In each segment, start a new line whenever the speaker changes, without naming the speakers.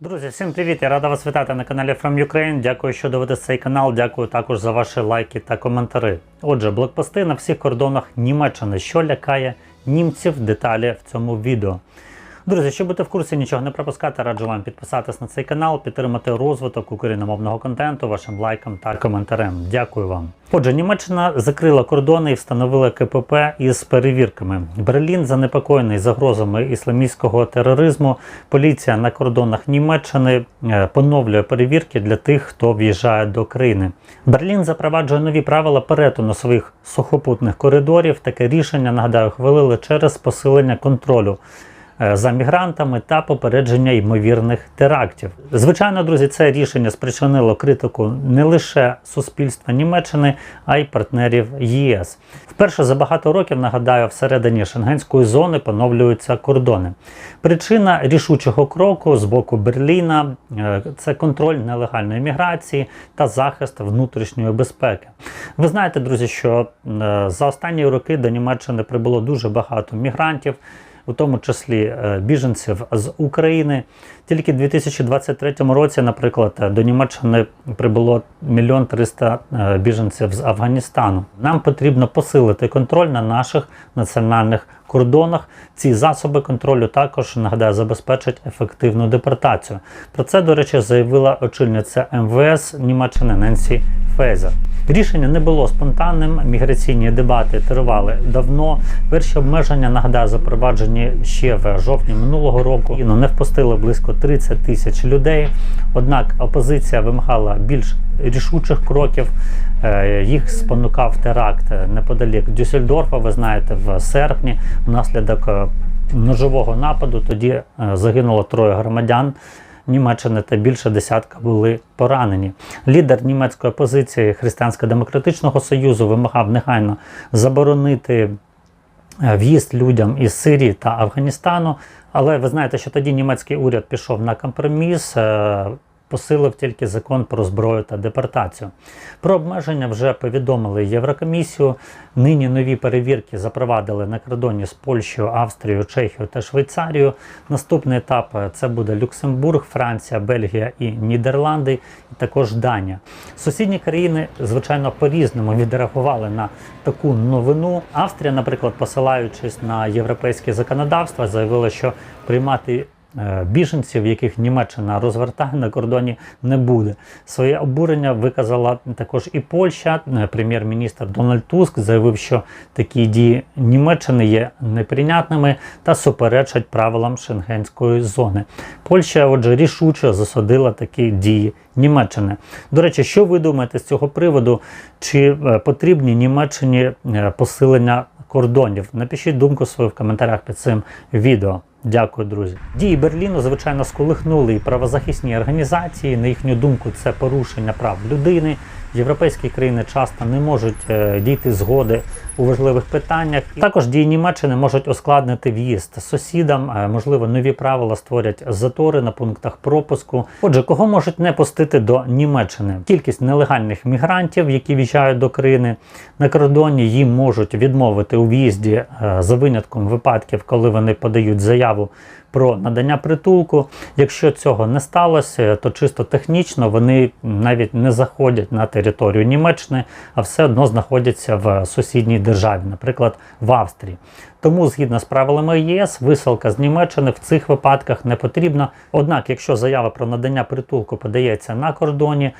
Друзі, всім привіт! Я рада вас вітати на каналі From Ukraine. Дякую, що дивитесь цей канал. Дякую також за ваші лайки та коментари. Отже, блокпости на всіх кордонах Німеччини, що лякає німців. Деталі в цьому відео. Друзі, щоб бути в курсі, нічого не пропускати, раджу вам підписатись на цей канал, підтримати розвиток україномовного контенту вашим лайком та коментарем. Дякую вам. Отже, Німеччина закрила кордони і встановила КПП із перевірками. Берлін занепокоєний загрозами ісламістського тероризму. Поліція на кордонах Німеччини е, поновлює перевірки для тих, хто в'їжджає до країни. Берлін запроваджує нові правила перетину своїх сухопутних коридорів. Таке рішення нагадаю хвалили через посилення контролю за мігрантами та попередження ймовірних терактів. Звичайно, друзі, це рішення спричинило критику не лише суспільства Німеччини, а й партнерів ЄС. Вперше за багато років нагадаю, всередині шенгенської зони поновлюються кордони. Причина рішучого кроку з боку Берліна е, це контроль нелегальної міграції та захист внутрішньої безпеки. Ви знаєте, друзі, що е, за останні роки до Німеччини прибуло дуже багато мігрантів у тому числі е, біженців з України. Тільки в 2023 році, наприклад, до Німеччини прибуло мільйон триста е, біженців з Афганістану. Нам потрібно посилити контроль на наших національних кордонах. Ці засоби контролю також нагадаю забезпечать ефективну депортацію. Про це, до речі, заявила очільниця МВС Німеччини Ненсі Фейзер. Рішення не було спонтанним. Міграційні дебати тривали давно. Перші обмеження нагадаю запроваджені ще в жовтні минулого року. Ну, не впустили близько 30 тисяч людей. Однак опозиція вимагала більш рішучих кроків. Е, Їх спонукав теракт неподалік Дюссельдорфа. Ви знаєте, в серпні внаслідок е, ножового нападу. Тоді е, загинуло троє громадян. Німеччини та більше десятка були поранені. Лідер німецької опозиції Християнсько-демократичного союзу вимагав негайно заборонити в'їзд людям із Сирії та Афганістану. Але ви знаєте, що тоді німецький уряд пішов на компроміс. Посилив тільки закон про зброю та депортацію. Про обмеження вже повідомили Єврокомісію. Нині нові перевірки запровадили на кордоні з Польщею, Австрією, Чехією та Швейцарією. Наступний етап е, це буде Люксембург, Франція, Бельгія і Нідерланди, і також Данія. Сусідні країни, звичайно, по-різному відреагували на таку новину. Австрія, наприклад, посилаючись на європейське законодавство, заявила, що приймати біженців, яких Німеччина розвертає на кордоні, не буде. Своє обурення виказала також і Польща. Е, Прем'єр-міністр Дональд Туск заявив, що такі дії Німеччини є неприйнятними та суперечать правилам шенгенської зони. Польща, отже, рішуче засудила такі дії Німеччини. До речі, що ви думаєте з цього приводу? Чи е, потрібні Німеччині е, посилення кордонів? Напишіть думку свою в коментарях під цим відео. Дякую, друзі. Дії Берліну, звичайно, сколихнули і правозахисні організації. На їхню думку, це порушення прав людини. Європейські країни часто не можуть е, дійти згоди у важливих питаннях. Також дії Німеччини можуть ускладнити в'їзд сусідам. Е, можливо, нові правила створять затори на пунктах пропуску. Отже, кого можуть не пустити до Німеччини? Кількість нелегальних мігрантів, які в'їжджають до країни на кордоні, їм можуть відмовити у в'їзді е, за винятком випадків, коли вони подають заяву про надання притулку. Якщо цього не сталося, то чисто технічно вони навіть не заходять на територію Німеччини, а все одно знаходяться в сусідній державі, наприклад, в Австрії. Тому, згідно з правилами ЄС, висилка з Німеччини в цих випадках не потрібна. Однак, якщо заява про надання притулку подається на кордоні,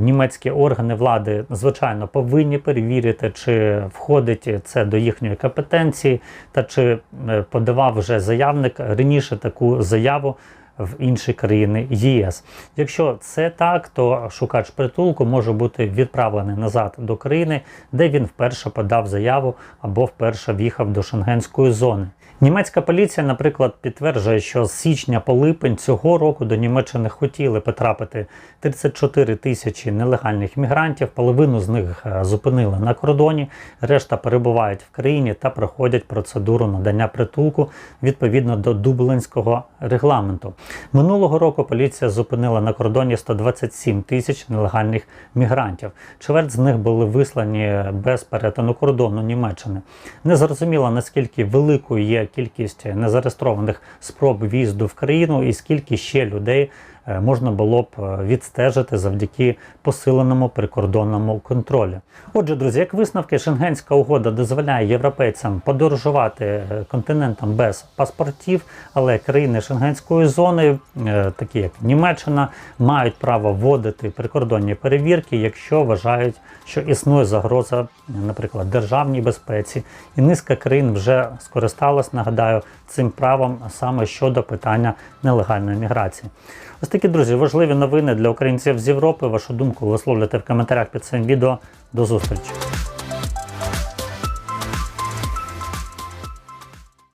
німецькі органи влади, звичайно, повинні перевірити, чи входить це до їхньої компетенції, та чи е, подавав вже заявник раніше таку заяву. В інші країни ЄС. Якщо це так, то шукач притулку може бути відправлений назад до країни, де він вперше подав заяву або вперше в'їхав до шенгенської зони. Німецька поліція, наприклад, підтверджує, що з січня по липень цього року до Німеччини хотіли потрапити 34 тисячі нелегальних мігрантів. Половину з них е, зупинили на кордоні, решта перебувають в країні та проходять процедуру надання притулку відповідно до Дублинського регламенту. Минулого року поліція зупинила на кордоні 127 тисяч нелегальних мігрантів. Чверть з них були вислані без перетину кордону Німеччини. Незрозуміло наскільки великою є кількість незареєстрованих спроб в'їзду в країну і скільки ще людей можна було б е, відстежити завдяки посиленому прикордонному контролю. Отже, друзі, як висновки, Шенгенська угода дозволяє європейцям подорожувати е, континентом без паспортів, але країни Шенгенської зони, е, такі як Німеччина, мають право вводити прикордонні перевірки, якщо вважають, що існує загроза, наприклад, державній безпеці, і низка країн вже скористалась, нагадаю, цим правом саме щодо питання нелегальної міграції. Ось такі друзі, важливі новини для українців з Європи. Вашу думку висловлюйте в коментарях під цим відео. До зустрічі!